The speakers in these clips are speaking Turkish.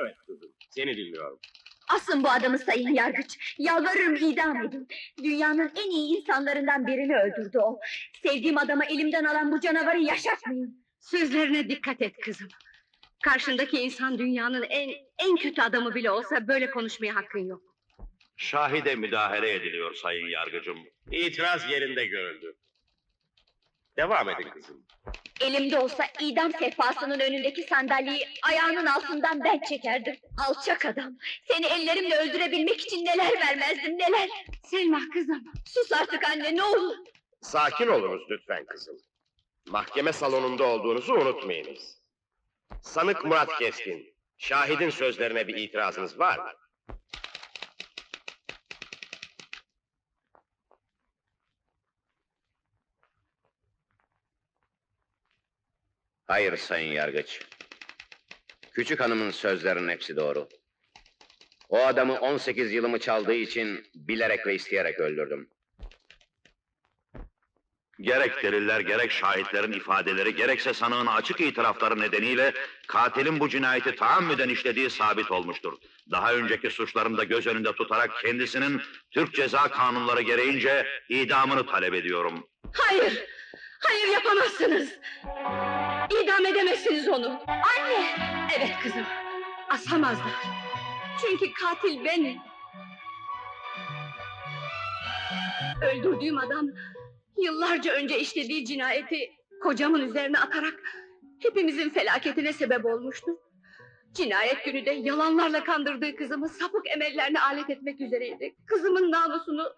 Evet kızım, seni dinliyorum. Asın bu adamı sayın yargıç. Yalvarırım idam edin. Dünyanın en iyi insanlarından birini öldürdü o. Sevdiğim adamı elimden alan bu canavarı yaşatmayın. Sözlerine dikkat et kızım. Karşındaki insan dünyanın en en kötü adamı bile olsa böyle konuşmaya hakkın yok. Şahide müdahale ediliyor sayın yargıcım. İtiraz yerinde görüldü. Devam edin kızım. Elimde olsa idam sehpasının önündeki sandalyeyi ayağının altından ben çekerdim. Alçak adam. Seni ellerimle öldürebilmek için neler vermezdim neler. Selma kızım. Sus artık anne ne olur. Sakin olunuz lütfen kızım. Mahkeme salonunda olduğunuzu unutmayınız. Sanık Murat Keskin, şahidin sözlerine bir itirazınız var mı? Hayır sayın yargıç. Küçük hanımın sözlerinin hepsi doğru. O adamı 18 yılımı çaldığı için bilerek ve isteyerek öldürdüm. Gerek deliller, gerek şahitlerin ifadeleri, gerekse sanığın açık itirafları nedeniyle katilin bu cinayeti tahammüden işlediği sabit olmuştur. Daha önceki suçlarını da göz önünde tutarak kendisinin Türk Ceza Kanunları gereğince idamını talep ediyorum. Hayır. Hayır yapamazsınız. İdam edemezsiniz onu. Anne! Evet kızım. Asamazlar. Çünkü katil benim. Öldürdüğüm adam yıllarca önce işlediği cinayeti kocamın üzerine atarak hepimizin felaketine sebep olmuştu. Cinayet günü de yalanlarla kandırdığı kızımı sapık emellerine alet etmek üzereydi. Kızımın namusunu,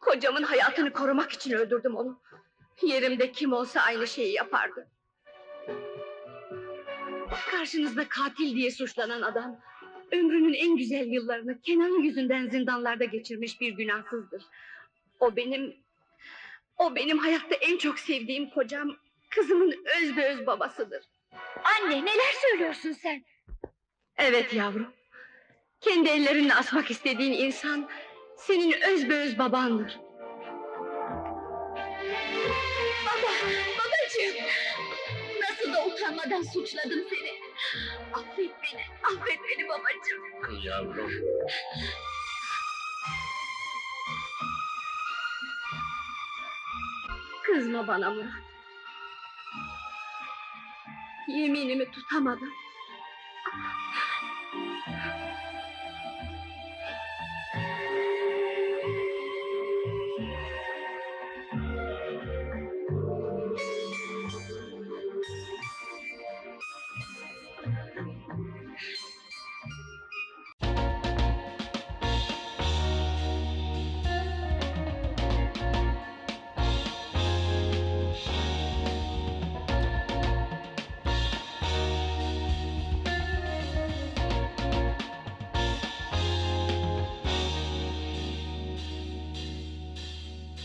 kocamın hayatını korumak için öldürdüm onu. Yerimde kim olsa aynı şeyi yapardı. Karşınızda katil diye suçlanan adam... ...ömrünün en güzel yıllarını Kenan'ın yüzünden zindanlarda geçirmiş bir günahsızdır. O benim... ...o benim hayatta en çok sevdiğim kocam... ...kızımın öz be öz babasıdır. Anne neler söylüyorsun sen? Evet yavrum. Kendi ellerinle asmak istediğin insan... ...senin öz be öz babandır. Baba, utanmadan suçladım seni. Affet beni, affet beni babacığım. Yavrum. Kızma bana Murat. Yeminimi tutamadım.